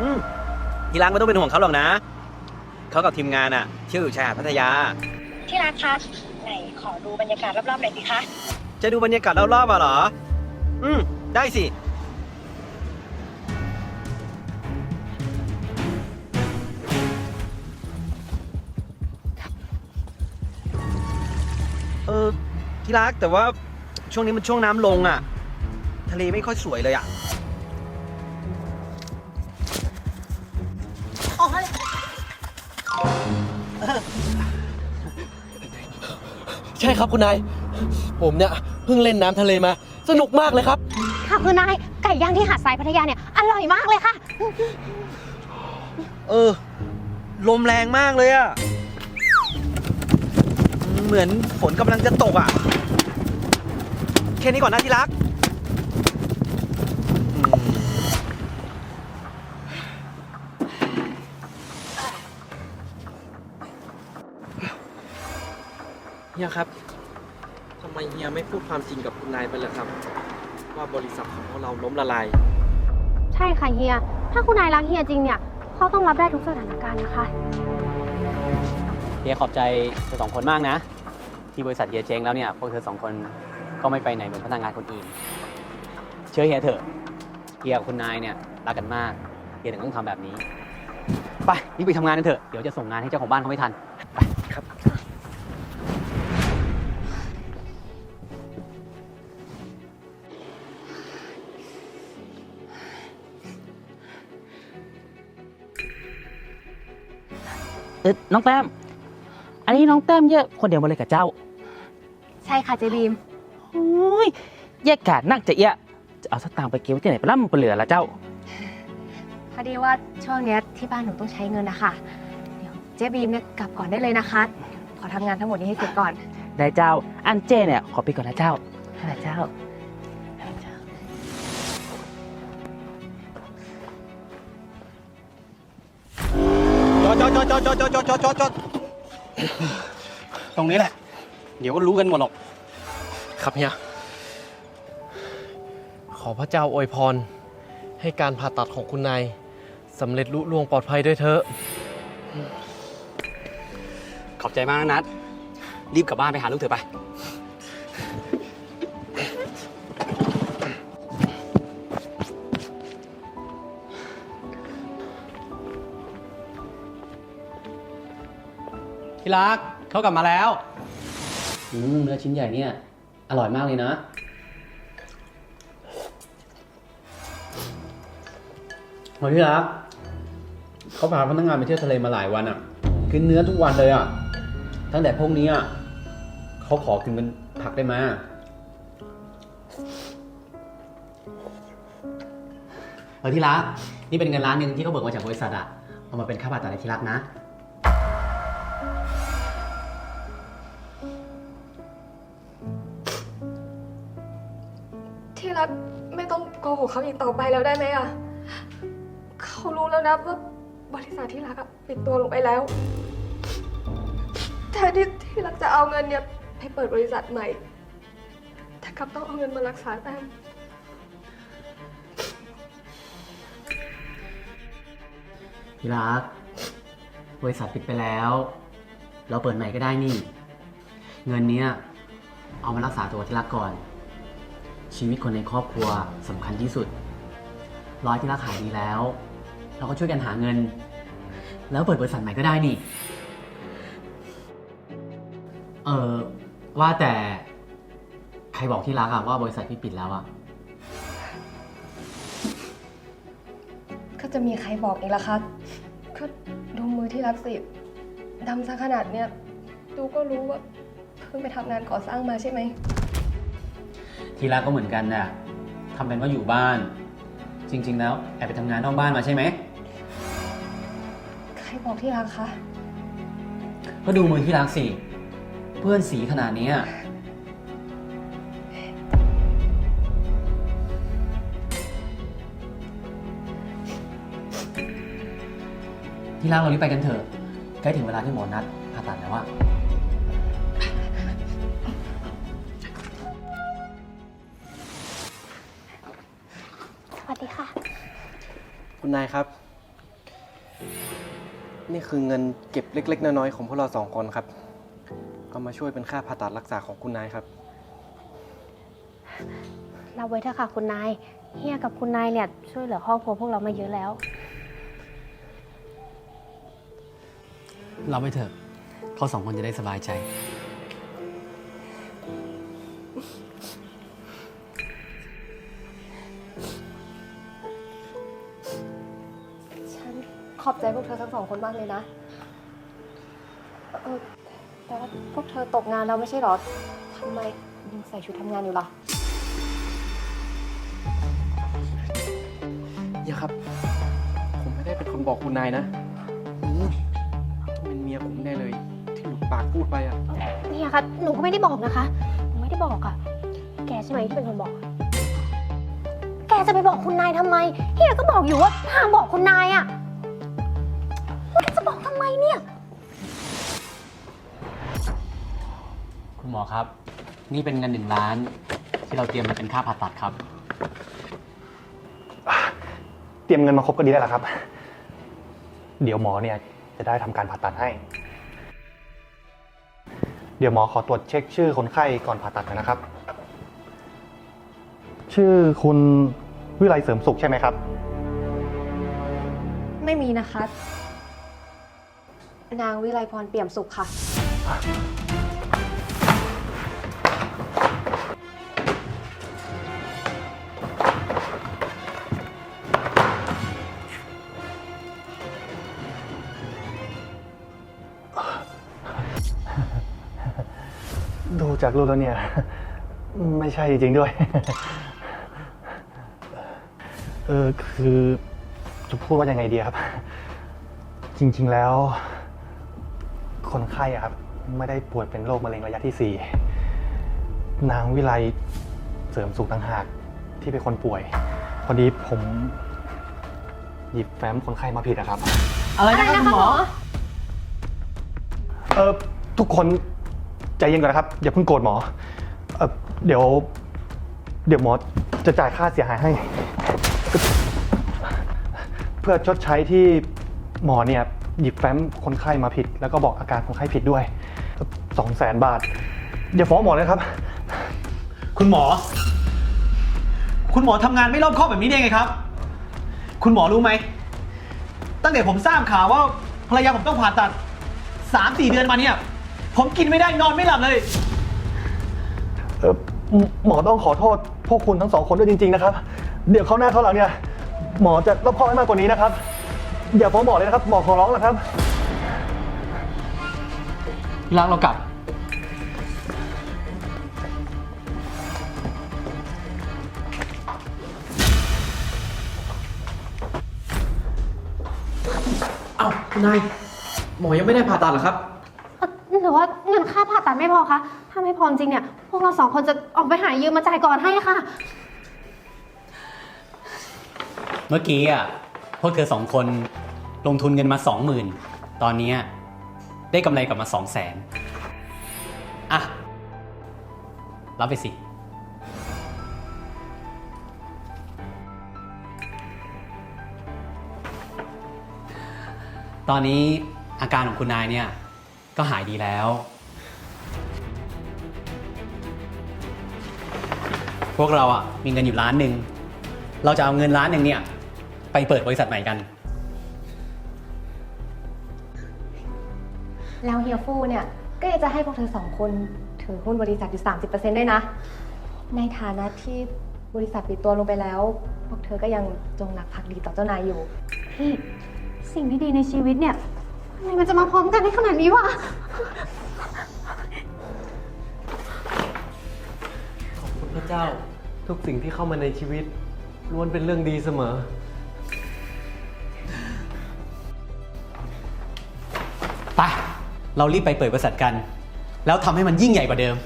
อืมที่รักไม่ต้องเป็นห่วงเขาหรอกนะ เขากับทีมงานอะเที่ยวอยู่ชายหาดพัทยา ที่รักคะไหนขอดูบรรยากาศรอบๆหน่อยสิคะ จะดูบรรยากาศรอบๆอะเหรอ อืม ได้สิ เออที่รักแต่ว่าช่วงนี้มันช่วงน้ำลงอะ ทะเลไม่ค่อยสวยเลยอะ ใช่ครับคุณนาย ผมเนี่ยเพิ่งเล่นน้ำทะเลมา สนุกมากเลยครับ ค่ะคุณนายไก่ย่างที่หาดทรายพัทยาเนี่ยอร่อยมากเลยค่ะ เออ ลมแรงมากเลยอะเหมือนฝนกำลังจะตกอะแค่นี้ก่อนนะที่รัก เฮียครับทำไมเฮียไม่พูดความจริงกับคุณนายไปเลยครับ ว่าบริษัทของพวกเราล้มละลาย ใช่ค่ะเฮีย ถ้าคุณนายรักเฮียจริงเนี่ยเขาต้องรับได้ทุกสถานการณ์นะคะ เฮียขอบใจเธอสองคนมากนะ ที่บริษัทเฮียเจ๊งแล้วเนี่ยพวกเธอสองคนก็ไม่ไปไหนเหมือนพนักงานคนอื่น เชื่อเฮียเถอะเฮียกับคุณนายเนี่ยรักกันมากเฮียถึงต้องทำแบบนี้ ไปรีบไปทำงานกันเถอะเดี๋ยวจะส่งงานให้เจ้าของบ้านเขาไม่ทันไปครับ เออน้องแต้ม อันนี้น้องแต้มเยอะคนเดียวมาเลยกับเจ้าใช่ค่ะเจบีม โอ้ยแยกกาดนักจะเอียจะเอาสตางค์ไปเก็บไว้ที่ไหนไปล่ำไปเหลือละเจ้า พอดีว่าช่วงเนี้ยที่บ้านหนูต้องใช้เงินนะคะเดี๋ยวเจบีมเนี่ยกลับก่อนได้เลยนะคะ ขอทำงานทั้งหมดนี้ให้เสร็จก่อน ได้เจ้า อันเจเนี่ยขอไปก่อนนะเจ้านะเจ้า จอดจอดจอดจอดจอดจอดจอดจอดจอดตรงนี้แหละ เดี๋ยวก็รู้กันหมดหรอก ครับเฮีย ขอพระเจ้าอวยพร ให้การผ่าตัดของคุณนายสำเร็จลุล่วงปลอดภัยด้วยเถอะ ขอบใจมากนะนัดรีบกลับบ้านไปหาลูกเธอไป ที่รักเขากลับมาแล้วอืมเนื้อชิ้นใหญ่เนี่ย อร่อยมากเลยนะเฮ้ยที่รักเขาพาพนักงานไปเที่ยวทะเลมาหลายวันอะ กินเนื้อทุกวันเลยอะ ตั้งแต่พวกนี้อะเขาขอกินเป็นผักได้ไหมเออที่รักนี่เป็นเงินล้านหนึ่งที่เขาเบิกมาจากบริษัทอะเอามาเป็นค่าผ่าตัดในที่รักนะ รักไม่ต้องโกหกเขาอีกต่อไปแล้วได้ไหมอะเขารู้แล้วนะว่าบริษัทที่รักอะปิดตัวลงไปแล้วแทนที่ที่รักจะเอาเงินเนี่ยไปเปิดบริษัทใหม่ แต่กลับต้องเอาเงินมารักษาแต้มที่รัก บริษัทปิดไปแล้ว เราเปิดใหม่ก็ได้นี่ เงินเนี้ยเอามารักษาตัวที่รักก่อน ชีวิตคนในครอบครัวสำคัญที่สุด ร้อยที่รักหายดีแล้ว เราก็ช่วยกันหาเงิน แล้วเปิดบริษัทใหม่ก็ได้นี่ เออว่าแต่ใครบอกที่รักอะว่าบริษัทพี่ปิดแล้วอะก็จะมีใครบอกอีกล่ะคะก็ดูมือที่รักสิดำซะขนาดเนี้ยดูก็รู้ว่าเพิ่งไปทำงานก่อสร้างมาใช่ไหม ที่รักก็เหมือนกันน่ะทำเป็นว่าอยู่บ้าน จริง ๆ แล้วแอบไปทำงานนอกบ้านมาใช่ไหม ใครบอกที่รักคะก็ดูมือที่รักสิ เพื่อนสีขนาดนี้อะที่รักเรารีบไปกันเถอะ ใกล้ถึงเวลาที่หมอนัดผ่าตัดแล้วอะ ดีค่ะ คุณนายครับ นี่คือเงินเก็บเล็ก ๆ น้อยๆของพวกเราสองคนครับ เอามาช่วยเป็นค่าผ่าตัดรักษาของคุณนายครับ เราไว้เถอะค่ะ คุณนาย เฮียกับคุณนายเนี่ยช่วยเหลือครอบครัวพวกเรามาเยอะแล้ว เราไปเถอะเขาสองคนจะได้สบายใจ เธอทั้งสองคนมากเลยนะเออแต่ว่าพวกเธอตกงานแล้วไม่ใช่เหรอทำไมยังใส่ชุดทำงานอยู่ล่ะ อย่าครับ ผมไม่ได้เป็นคนบอกคุณนายนะอุ๊ยต้องเป็นเมียผมแน่เลย ที่หลุดปากพูดไปอะเฮียคะหนูก็ไม่ได้บอกนะคะหนูไม่ได้บอกอะ่ะ แกใช่ไหมที่เป็นคนบอกอะแกจะไปบอกคุณนายทำไมเฮียก็บอกอยู่ว่าห้ามบอกคุณนายอะ่ คุณหมอครับ นี่เป็นเงินหนึ่งล้าน ที่เราเตรียมมาเป็นค่าผ่าตัดครับ เตรียมเงินมาครบก็ดีแล้วล่ะครับ เดี๋ยวหมอเนี่ยจะได้ทำการผ่าตัดให้ เดี๋ยวหมอขอตรวจเช็คชื่อคนไข้ก่อนผ่าตัดหน่อยนะครับ ชื่อคุณวิไลเสริมสุขใช่ไหมครับ ไม่มีนะคะ นางวิไลพรเปี่ยมสุขค่ะ ดูจากรูปแล้วเนี่ย ไม่ใช่จริงด้วย เออคือจะพูดว่ายังไงดีครับ จริง ๆแล้ว คนไข้อะครับ ไม่ได้ป่วยเป็นโรคมะเร็งระยะที่สี่นางวิไลเสริมสุขต่างหากที่เป็นคนป่วย พอดีผมหยิบแฟ้มคนไข้มาผิดอะครับ อะไรนะครับคุณหมอ เออทุกคน ใจเย็นก่อนนะครับ อย่าเพิ่งโกรธหมอเออเดี๋ยว เดี๋ยวหมอจะจ่ายค่าเสียหายให้ เพื่อชดใช้ที่หมอเนี่ยหยิบแฟ้มคนไข้มาผิด แล้วก็บอกอาการคนไข้ผิดด้วยสองแสนบาทอย่าฟ้องหมอเลยครับ คุณหมอ คุณหมอทำงานไม่รอบคอบแบบนี้ได้ไงครับ คุณหมอรู้ไหม ตั้งแต่ผมทราบข่าวว่าภรรยาผมต้องผ่าตัดสามสี่เดือนมาเนี่ย ผมกินไม่ได้นอนไม่หลับเลย เออหมอต้องขอโทษพวกคุณทั้งสองคนด้วยจริง ๆ นะครับ เดี๋ยวเขาวหน้าเขาวหลังเนี่ย หมอจะรอบคอบให้มากกว่านี้นะครับ อย่าฟ้องหมอเลยนะครับ หมอขอร้องนะครับรักเรากลับ เอ้าคุณนายหมอยังไม่ได้ผ่าตัดเหรอครับ หรือว่าเงินค่าผ่าตัดไม่พอคะถ้าไม่พอจริงเนี่ย พวกเราสองคนจะออกไปหายืมมาจ่ายก่อนให้ค่ะ เมื่อกี้อะพวกเธอสองคนลงทุนเงินมาสองหมื่นตอนเนี้ยได้กำไรกลับมาสองแสนอะ รับไปสิ ตอนนี้อาการของคุณนายเนี่ย ก็หายดีแล้ว พวกเราอะมีเงินอยู่ล้านหนึ่ง เราจะเอาเงินล้านหนึ่งเนี่ย ไปเปิดบริษัทใหม่กัน แล้วเฮียฟู่เนี่ย ก็อยากจะให้พวกเธอสองคนถือหุ้นบริษัทอยู่ 30%ด้วยนะ ในฐานะที่บริษัทปิดตัวลงไปแล้ว พวกเธอก็ยังจงรักภักดีต่อเจ้านายอยู่พี่สิ่งที่ดีในชีวิตเนี่ย ทำไมมันจะมาพร้อมกันได้ขนาดนี้วะ ขอบคุณพระเจ้า ทุกสิ่งที่เข้ามาในชีวิตล้วนเป็นเรื่องดีเสมอ ไป เรารีบไปเปิดบริษัทกัน แล้วทำให้มันยิ่งใหญ่กว่าเดิม